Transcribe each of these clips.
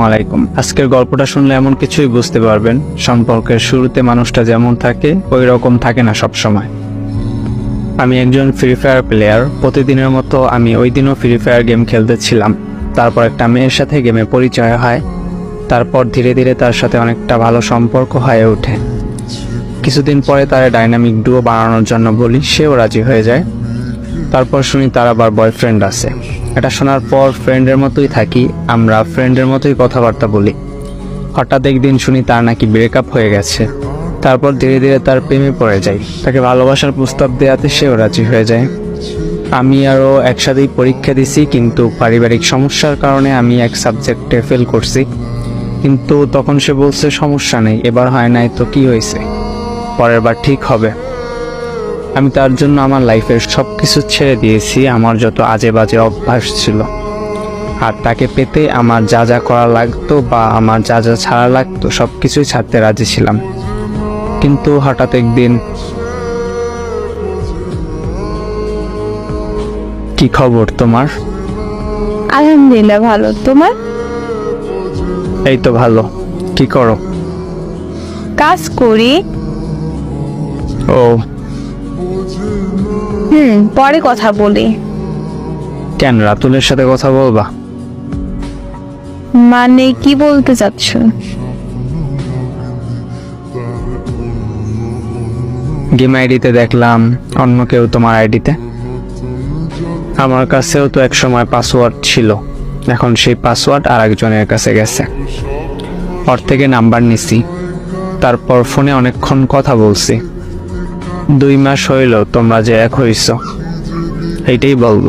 আলাইকুম আজকের গল্পটা শুনলে এমন কিছুই বুঝতে পারবেন। সম্পর্কের শুরুতে মানুষটা যেমন থাকে, ওই রকম থাকে না সব সময়। আমি একজন ফ্রি ফায়ার প্লেয়ার প্রতিদিনের মতো আমি ওই দিনও ফ্রি ফায়ার গেম খেলতেছিলাম। তারপর একটা মেয়ের সাথে গেমে পরিচয় হয়। তারপর ধীরে ধীরে তার সাথে অনেকটা ভালো সম্পর্ক হয়ে ওঠে। কিছুদিন পরে তার ডাইনামিক ডুও বানানোর জন্য বলি, সেও রাজি হয়ে যায়। তারপর শুনি তার আবার বয়ফ্রেন্ড আছে। এটা শোনার পর ফ্রেন্ডের মতোই থাকি, আমরা ফ্রেন্ডের মতোই কথাবার্তা বলি। হঠাৎ একদিন শুনি তার নাকি ব্রেকআপ হয়ে গেছে। তারপর ধীরে ধীরে তার প্রেমে পড়ে যাই। তাকে ভালোবাসার প্রস্তাব দেওয়াতে সেও রাজি হয়ে যায়। আমি আরও একসাথেই পরীক্ষা দিছি, কিন্তু পারিবারিক সমস্যার কারণে আমি এক সাবজেক্টে ফেল করছি। কিন্তু তখন সে বলছে, সমস্যা নেই, এবার হয় নাই তো কি হয়েছে? পরের বার ঠিক হবে। আমি তার জন্য আমার লাইফের সব কিছু ছেড়ে দিয়েছি আমার যত আজে বাজে অভ্যাস ছিল। আর তাকে পেতে আমার যা যা করা লাগতো বা আমার যা যা ছাড়া লাগতো সব কিছুই ছাড়তে রাজি ছিলাম। কিন্তু হঠাৎ একদিন কি খবর তোমার? আলহামদুলিল্লাহ ভালো। তোমার? এই তো ভালো। কি করো? কাজ করি। ও হুম পরে কথা বলি। কেন রাতুলের সাথে কথা বলবা? মানে কি বলতে চাচ্ছ? গেম আইডিতে দেখলাম অন্য কেউ তোমার আইডিতে আমার কাছেও তো এক সময় পাসওয়ার্ড ছিল। এখন সেই পাসওয়ার্ড আর একজনের কাছে গেছে। ওর থেকে নাম্বার নিছি। তারপর ফোনে অনেকক্ষণ কথা বলছি। দুই মাস হইল তোমরা যে এক হইছ। এইটাই বলব।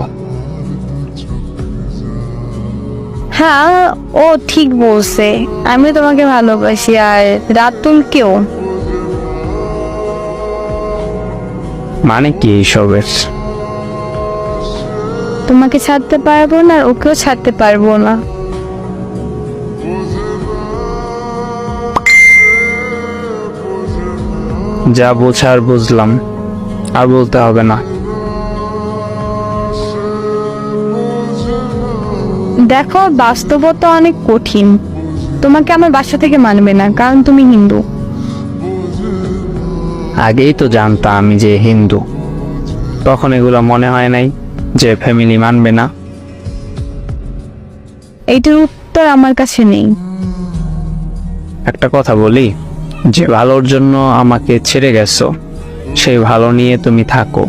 হ্যাঁ ও ঠিক বলছে। আমি তোমাকে ভালোবাসি আর রাতুল কেউ? মানে কি এইসবের? তোমাকে ছাড়তে পারব না ওকেও ছাড়তে পারব না। যা বোঝার বুঝলাম আর বলতে হবে না। দেখো বাস্তবতা অনেক কঠিন। তোমাকে আমার বাসা থেকে মানবে না কারণ তুমি হিন্দু। আগেই তো জানতাম আমি যে হিন্দু। তখন এগুলো মনে হয় নাই যে ফ্যামিলি মানবে না। এইটার উত্তর আমার কাছে নেই। একটা কথা বলি যে ভালোর জন্য আমাকে ছেড়ে গেছো, সেই ভালো নিয়ে তুমি থাকো।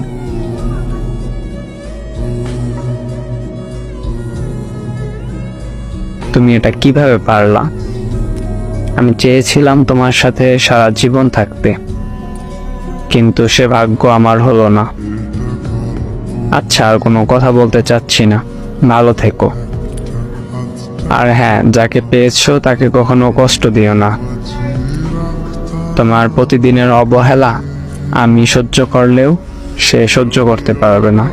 তুমি এটা কীভাবে পারলা? আমি চেয়েছিলাম তোমার সাথে সারা জীবন থাকতে, কিন্তু সে ভাগ্য আমার হলো না। আচ্ছা আর কোনো কথা বলতে চাচ্ছি না। ভালো থেকো। আর হ্যাঁ যাকে পেয়েছ তাকে কখনো কষ্ট দিও না। তোমার প্রতিদিনের অবহেলা আমি সহ্য করলেও সে সহ্য করতে পারবে না।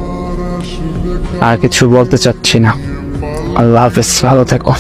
আর কিছু বলতে চাচ্ছি না। আল্লাহ হাফেজ, ভালো থেকো।